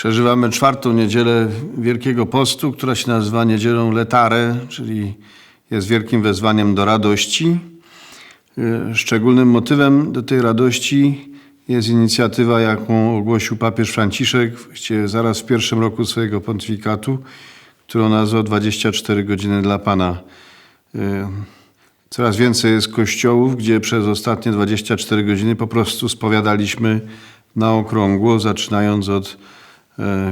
Przeżywamy czwartą niedzielę Wielkiego Postu, która się nazywa Niedzielą Letare, czyli jest wielkim wezwaniem do radości. Y, Szczególnym motywem do tej radości jest inicjatywa, jaką ogłosił papież Franciszek zaraz w pierwszym roku swojego pontyfikatu, którą nazwał 24 godziny dla Pana. Y, Coraz więcej jest kościołów, gdzie przez ostatnie 24 godziny po prostu spowiadaliśmy na okrągło, zaczynając od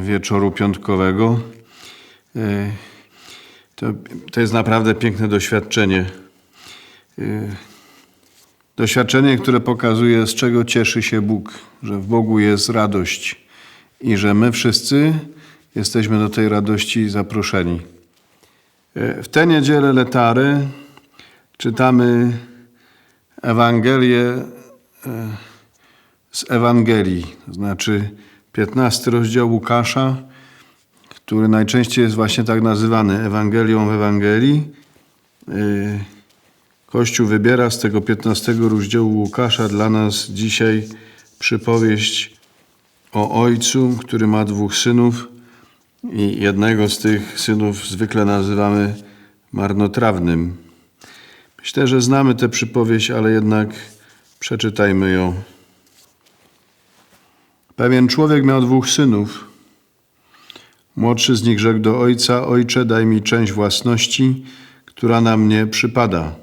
wieczoru piątkowego. E, To, to jest naprawdę piękne doświadczenie. E, Doświadczenie, które pokazuje, z czego cieszy się Bóg, że w Bogu jest radość i że my wszyscy jesteśmy do tej radości zaproszeni. E, W tę niedzielę letary czytamy Ewangelię e, z Ewangelii, to znaczy 15 rozdział Łukasza, który najczęściej jest właśnie tak nazywany Ewangelią w Ewangelii. E, Kościół wybiera z tego 15 rozdziału Łukasza dla nas dzisiaj przypowieść o ojcu, który ma dwóch synów i jednego z tych synów zwykle nazywamy marnotrawnym. Myślę, że znamy tę przypowieść, ale jednak przeczytajmy ją. Pewien człowiek miał dwóch synów. Młodszy z nich rzekł do ojca: Ojcze, daj mi część własności, która na mnie przypada.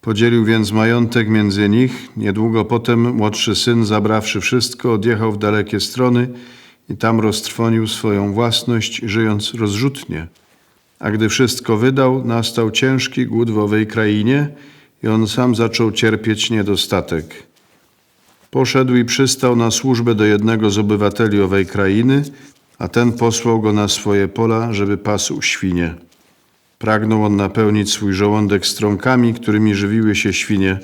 Podzielił więc majątek między nich. Niedługo potem młodszy syn, zabrawszy wszystko, odjechał w dalekie strony i tam roztrwonił swoją własność, żyjąc rozrzutnie. A gdy wszystko wydał, nastał ciężki głód w owej krainie i on sam zaczął cierpieć niedostatek. Poszedł i przystał na służbę do jednego z obywateli owej krainy, a ten posłał go na swoje pola, żeby pasł świnie. Pragnął on napełnić swój żołądek strąkami, którymi żywiły się świnie,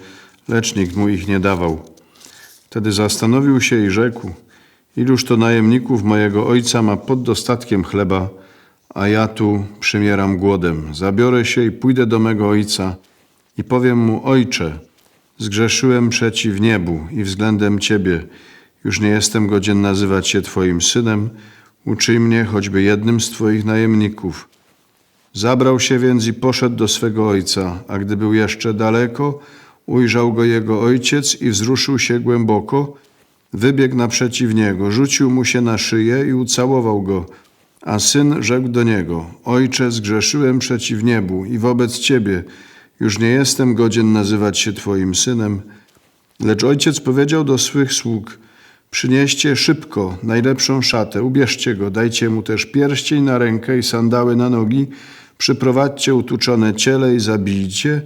lecz nikt mu ich nie dawał. Wtedy zastanowił się i rzekł: Iluż to najemników mojego ojca ma pod dostatkiem chleba, a ja tu przymieram głodem. Zabiorę się i pójdę do mego ojca i powiem mu: Ojcze, zgrzeszyłem przeciw niebu i względem ciebie. Już nie jestem godzien nazywać się twoim synem. Uczyj mnie choćby jednym z twoich najemników. Zabrał się więc i poszedł do swego ojca, a gdy był jeszcze daleko, ujrzał go jego ojciec i wzruszył się głęboko, wybiegł naprzeciw niego, rzucił mu się na szyję i ucałował go. A syn rzekł do niego: Ojcze, zgrzeszyłem przeciw niebu i wobec ciebie. Już nie jestem godzien nazywać się twoim synem. Lecz ojciec powiedział do swych sług: Przynieście szybko najlepszą szatę, ubierzcie go, dajcie mu też pierścień na rękę i sandały na nogi, przyprowadźcie utuczone ciele i zabijcie.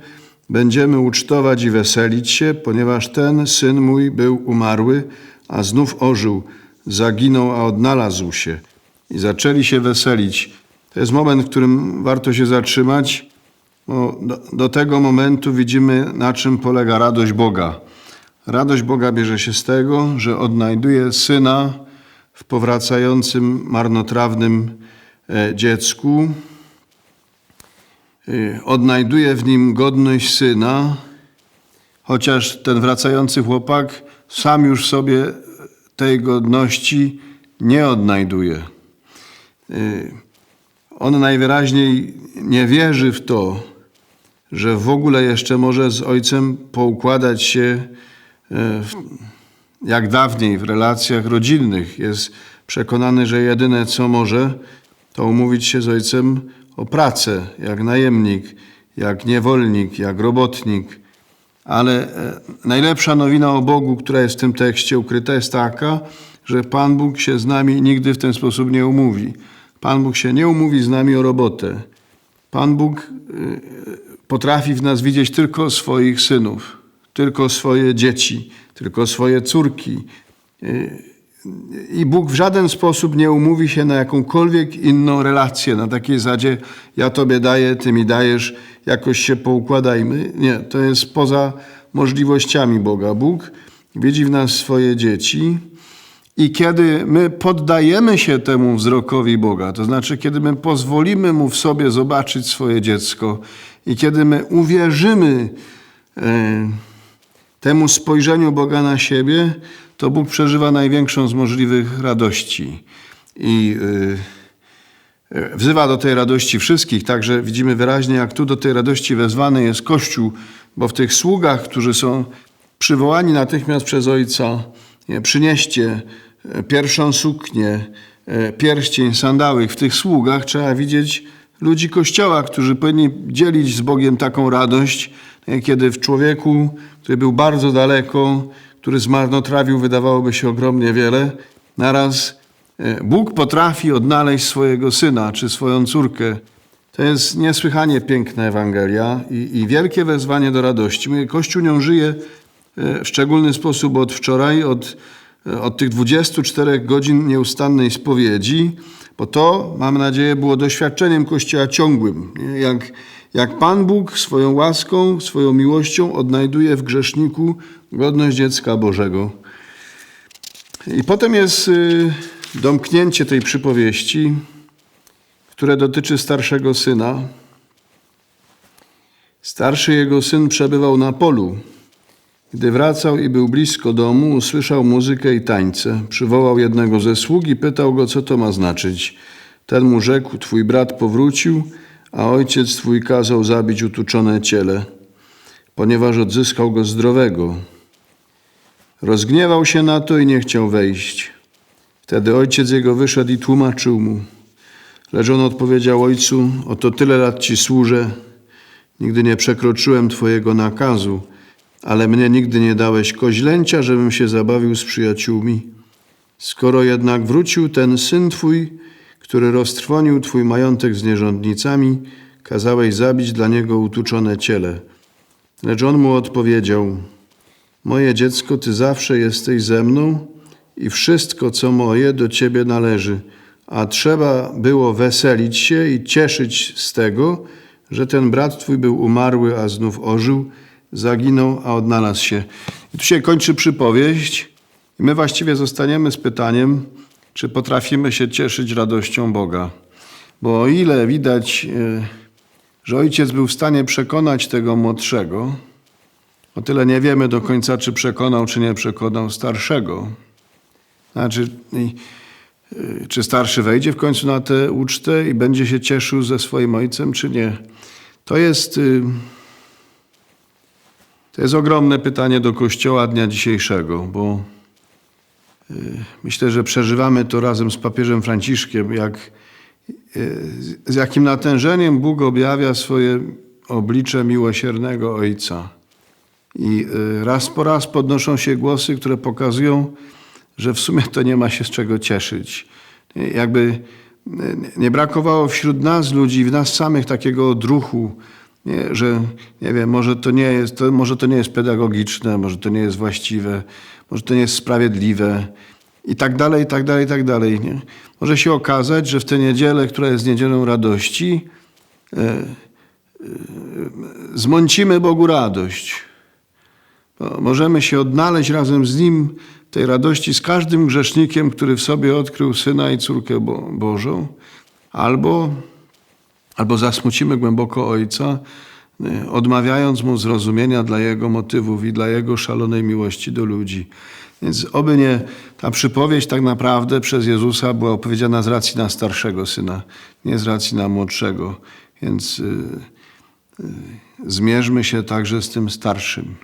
Będziemy ucztować i weselić się, ponieważ ten syn mój był umarły, a znów ożył, zaginął, a odnalazł się. I zaczęli się weselić. To jest moment, w którym warto się zatrzymać, bo do, do tego momentu widzimy, na czym polega radość Boga. Radość Boga bierze się z tego, że odnajduje syna w powracającym marnotrawnym e, dziecku. E, Odnajduje w nim godność syna, chociaż ten wracający chłopak sam już sobie tej godności nie odnajduje. E, On najwyraźniej nie wierzy w to, że w ogóle jeszcze może z ojcem poukładać się w- jak dawniej w relacjach rodzinnych. Jest przekonany, że jedyne co może, to umówić się z ojcem o pracę, jak najemnik, jak niewolnik, jak robotnik. Ale e, najlepsza nowina o Bogu, która jest w tym tekście ukryta, jest taka, że Pan Bóg się z nami nigdy w ten sposób nie umówi. Pan Bóg się nie umówi z nami o robotę. Pan Bóg y, potrafi w nas widzieć tylko swoich synów, tylko swoje dzieci, tylko swoje córki. Y, I Bóg w żaden sposób nie umówi się na jakąkolwiek inną relację, na takiej zasadzie ja tobie daję, ty mi dajesz, jakoś się poukładajmy. Nie, to jest poza możliwościami Boga. Bóg widzi w nas swoje dzieci, i kiedy my poddajemy się temu wzrokowi Boga, to znaczy, kiedy my pozwolimy Mu w sobie zobaczyć swoje dziecko i kiedy my uwierzymy e, temu spojrzeniu Boga na siebie, to Bóg przeżywa największą z możliwych radości. i y, wzywa do tej radości wszystkich. Także widzimy wyraźnie, jak tu do tej radości wezwany jest Kościół, bo w tych sługach, którzy są przywołani natychmiast przez Ojca, nie, przynieście e, pierwszą suknię, e, pierścień, sandały. W tych sługach trzeba widzieć ludzi Kościoła, którzy powinni dzielić z Bogiem taką radość, nie, kiedy w człowieku, który był bardzo daleko, który zmarnotrawił, wydawałoby się ogromnie wiele, naraz e, Bóg potrafi odnaleźć swojego syna czy swoją córkę. To jest niesłychanie piękna Ewangelia i, i wielkie wezwanie do radości. Kościół nią żyje e, w szczególny sposób od wczoraj, od, e, od tych 24 godzin nieustannej spowiedzi, bo to, mam nadzieję, było doświadczeniem Kościoła ciągłym. Jak, jak Pan Bóg swoją łaską, swoją miłością odnajduje w grzeszniku godność dziecka Bożego. I potem jest y, domknięcie tej przypowieści, które dotyczy starszego syna. Starszy jego syn przebywał na polu. Gdy wracał i był blisko domu, usłyszał muzykę i tańce. Przywołał jednego ze sług i pytał go, co to ma znaczyć. Ten mu rzekł, twój brat powrócił, a ojciec twój kazał zabić utuczone ciele, ponieważ odzyskał go zdrowego. Rozgniewał się na to i nie chciał wejść. Wtedy ojciec jego wyszedł i tłumaczył mu. Lecz on odpowiedział ojcu: Oto tyle lat ci służę, nigdy nie przekroczyłem twojego nakazu, ale mnie nigdy nie dałeś koźlęcia, żebym się zabawił z przyjaciółmi. Skoro jednak wrócił ten syn twój, który roztrwonił twój majątek z nierządnicami, kazałeś zabić dla niego utuczone ciele. Lecz on mu odpowiedział: Moje dziecko, ty zawsze jesteś ze mną i wszystko, co moje, do ciebie należy. A trzeba było weselić się i cieszyć z tego, że ten brat twój był umarły, a znów ożył, zaginął, a odnalazł się. I tu się kończy przypowieść, i my właściwie zostaniemy z pytaniem, czy potrafimy się cieszyć radością Boga. Bo o ile widać, e, że ojciec był w stanie przekonać tego młodszego, o tyle nie wiemy do końca, czy przekonał, czy nie przekonał starszego. Znaczy, y, czy starszy wejdzie w końcu na tę ucztę i będzie się cieszył ze swoim ojcem, czy nie? To jest, y, to jest ogromne pytanie do Kościoła dnia dzisiejszego, bo y, myślę, że przeżywamy to razem z papieżem Franciszkiem, jak, y, z jakim natężeniem Bóg objawia swoje oblicze miłosiernego Ojca. I y, raz po raz podnoszą się głosy, które pokazują, że w sumie to nie ma się z czego cieszyć. Jakby nie brakowało wśród nas ludzi, w nas samych takiego odruchu, nie, że nie wiem, może to nie, jest, to, może to nie jest pedagogiczne, może to nie jest właściwe, może to nie jest sprawiedliwe i tak dalej, i tak dalej, i tak dalej. Nie? Może się okazać, że w tę niedzielę, która jest niedzielą radości, zmącimy Bogu radość. Bo Możemy się odnaleźć razem z Nim w tej radości z każdym grzesznikiem, który w sobie odkrył Syna i Córkę Bo- Bożą, albo, albo zasmucimy głęboko Ojca, y, odmawiając Mu zrozumienia dla Jego motywów i dla Jego szalonej miłości do ludzi. Więc oby nie ta przypowieść tak naprawdę przez Jezusa była opowiedziana z racji na starszego syna, nie z racji na młodszego. Więc y, y, zmierzmy się także z tym starszym.